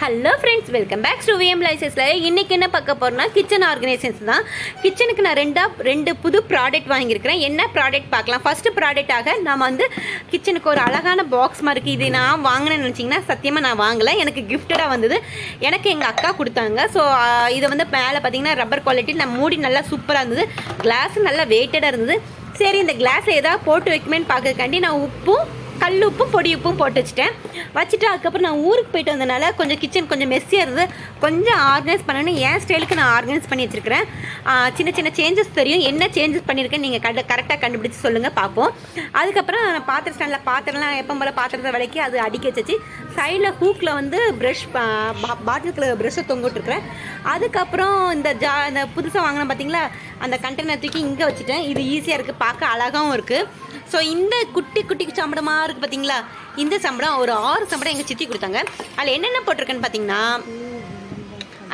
Hello friends welcome back to VM லைசஸில் இன்றைக்கி என்ன பார்க்க போகிறோம்னா கிச்சன் ஆர்கனைசேஷன் தான். கிச்சனுக்கு நான் ரெண்டா ரெண்டு புது ப்ராடக்ட் வாங்கியிருக்கிறேன். என்ன ப்ராடக்ட் பார்க்கலாம்? ஃபஸ்ட்டு ப்ராடக்டாக நம்ம வந்து கிச்சனுக்கு ஒரு அழகான பாக்ஸ் மாதிரி இருக்குது இது நான் வாங்கினேன்னு நினச்சிங்கன்னா சத்தியமாக நான் வாங்கலை. எனக்கு கிஃப்டடாக வந்தது. எனக்கு எங்கள் அக்கா கொடுத்தாங்க. ஸோ இதை வந்து மேலே பார்த்தீங்கன்னா ரப்பர் குவாலிட்டி நான் மூடி நல்லா சூப்பராக இருந்தது. கிளாஸ் நல்லா வெயிட்டடாக இருந்தது. சரி இந்த கிளாஸை ஏதாவது போட்டு வைக்குமேன்னு பார்க்கறக்காண்டி நான் உப்பும் கல் உப்பும் பொடி உப்பும் போட்டு வச்சுட்டேன். வச்சுட்டு அதுக்கப்புறம் நான் ஊருக்கு போயிட்டு வந்தனால கொஞ்சம் கிச்சன் கொஞ்சம் மெஸ்ஸியாக இருந்தது. கொஞ்சம் ஆர்கனைஸ் பண்ணணும் என் ஸ்டைலுக்கு நான் ஆர்கனைஸ் பண்ணி வச்சுருக்கிறேன். சின்ன சின்ன சேஞ்சஸ் தெரியும். என்ன சேஞ்சஸ் பண்ணியிருக்கேன் நீங்கள் கட கரெக்டாக கண்டுபிடிச்சி சொல்லுங்கள் பார்ப்போம். அதுக்கப்புறம் நான் பாத்திர ஸ்டாண்டில் பாத்திரம்லாம் எப்போ போல் பாத்திரத்தை விலைக்கு அது அடிக்க வச்சு சைடில் ஹூக்கில் வந்து ப்ரஷ் பாட்டிலுக்கு ப்ரஷ்ஷை தொங்கிட்டுருக்குறேன் அதுக்கப்புறம் இந்த ஜா இந்த புதுசாக வாங்கினேன் பார்த்தீங்களா அந்த கண்டெய்னர் தூக்கி இங்கே வச்சுட்டேன். இது ஈஸியாக இருக்குது பார்க்க அழகாகவும் இருக்குது ஸோ இந்த குட்டி குட்டி சம்பளமாக இருக்குது பார்த்தீங்களா இந்த சம்பளம் ஒரு ஆறு சம்பளம் எங்கள் சித்தி கொடுத்தாங்க. அதில் என்னென்ன போட்டிருக்கேன்னு பார்த்தீங்கன்னா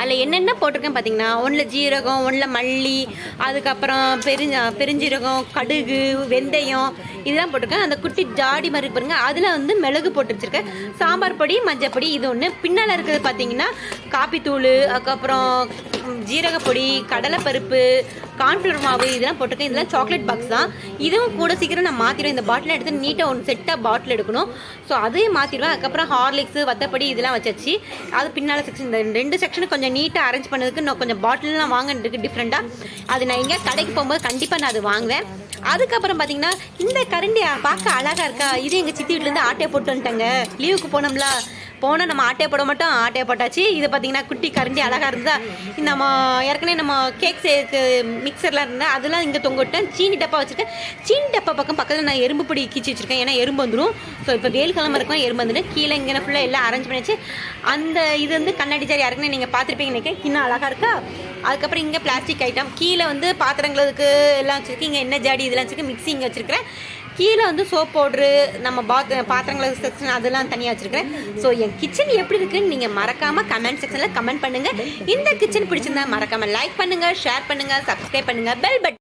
அதில் என்னென்ன போட்டிருக்கேன் பார்த்தீங்கன்னா ஒன்றில் ஜீரகம் ஒன்றில் மல்லி அதுக்கப்புறம் பெருஞ்ச பெருஞ்சீரகம் கடுகு வெந்தயம் இதெல்லாம் போட்டிருக்கேன். அந்த குட்டி ஜாடி மாதிரி பாருங்க. அதில் வந்து மிளகு போட்டு வச்சுருக்கேன். சாம்பார் பொடி மஞ்சள் பொடி இது ஒன்று பின்னால் இருக்கிறது பார்த்தீங்கன்னா காப்பித்தூள் அதுக்கப்புறம் ஜீரகப்பொடி கடலைப்பருப்பு கார்ன்ஃப்ளவர் மாவு இதெல்லாம் போட்டிருக்கேன். இதெல்லாம் சாக்லேட் பாக்ஸ் தான். இதுவும் கூட சீக்கிரம் நான் மாற்றிடுவேன் இந்த பாட்டில் எடுத்து நீட்டாக ஒன்று செட்டாக பாட்டில் எடுக்கணும். ஸோ அதையும் மாற்றிடுவேன் அதுக்கப்புறம் ஹார்லிக்ஸு வத்தப்படி இதெல்லாம் வச்சாச்சு. அது பின்னால் செக்ஷன் இந்த ரெண்டு செக்ஷனும் கொஞ்சம் நீட்டாக அரேஞ்ச் பண்ணதுக்கு இன்னும் கொஞ்சம் பாட்டிலெலாம் வாங்கிட்டு டிஃப்ரெண்ட்டாக அது நான் எங்கேயா கடைக்கு போகும்போது கண்டிப்பாக நான் அது வாங்குவேன். அதுக்கப்புறம் பார்த்தீங்கன்னா இந்த கரண்டி பார்க்க அழகாக இருக்கா? இது எங்கள் சித்தி வீட்டிலேருந்து ஆட்டையை போட்டு வந்துட்டாங்க. லீவுக்கு போனோம்ல. போனால் நம்ம ஆட்டையை போட மாட்டோம் ஆட்டே போட்டாச்சு. இது பார்த்தீங்கன்னா குட்டி கரண்டி அழகாக இருந்தா நம்ம ஏற்கனவே நம்ம கேக் செய்யறதுக்கு மிக்சர்லாம் இருந்தால் அதெல்லாம் இங்கே தொங்க விட்டேன் சீனி டப்பா வச்சுருக்கேன். சீனி டப்பா பக்கம் பக்கத்தில் நான் எறும்பு பிடி கீச்சி வச்சுருக்கேன். ஏன்னா எறும்பு வந்துடும் ஸோ இப்போ வெயில் கிழமை இருக்கும் எறும்பு வந்துடும் கீழே இங்கே ஃபுல்லாக எல்லாம் அரேஞ்ச் பண்ணியாச்சு. அந்த இது வந்து கண்ணாடி சார் ஏற்கனவே நீங்கள் பார்த்துருப்பீங்க நினைக்கிறேன். இன்னும் அழகாக இருக்கா? அதுக்கப்புறம் இங்கே பிளாஸ்டிக் ஐட்டம் கீழே வந்து பாத்திரங்களுக்கு எல்லாம் வச்சுருக்கு. இங்கே என்ன ஜாடி இதெல்லாம் வச்சுருக்கு? மிக்ஸி இங்கே வச்சுருக்கிறேன். கீழே வந்து சோப் பவுட்ரு நம்ம பாத் பாத்திரங்களை செக்ஷன் அதெல்லாம் தனியாக வச்சுருக்கேன் ஸோ என் கிச்சன் எப்படி இருக்குன்னு நீங்கள் மறக்காமல் கமெண்ட் செக்ஷனில் கமெண்ட் பண்ணுங்கள் இந்த கிச்சன் பிடிச்சிருந்தா மறக்காமல் லைக் பண்ணுங்கள் ஷேர் பண்ணுங்கள் சப்ஸ்கிரைப் பண்ணுங்கள் பெல் பட்டன்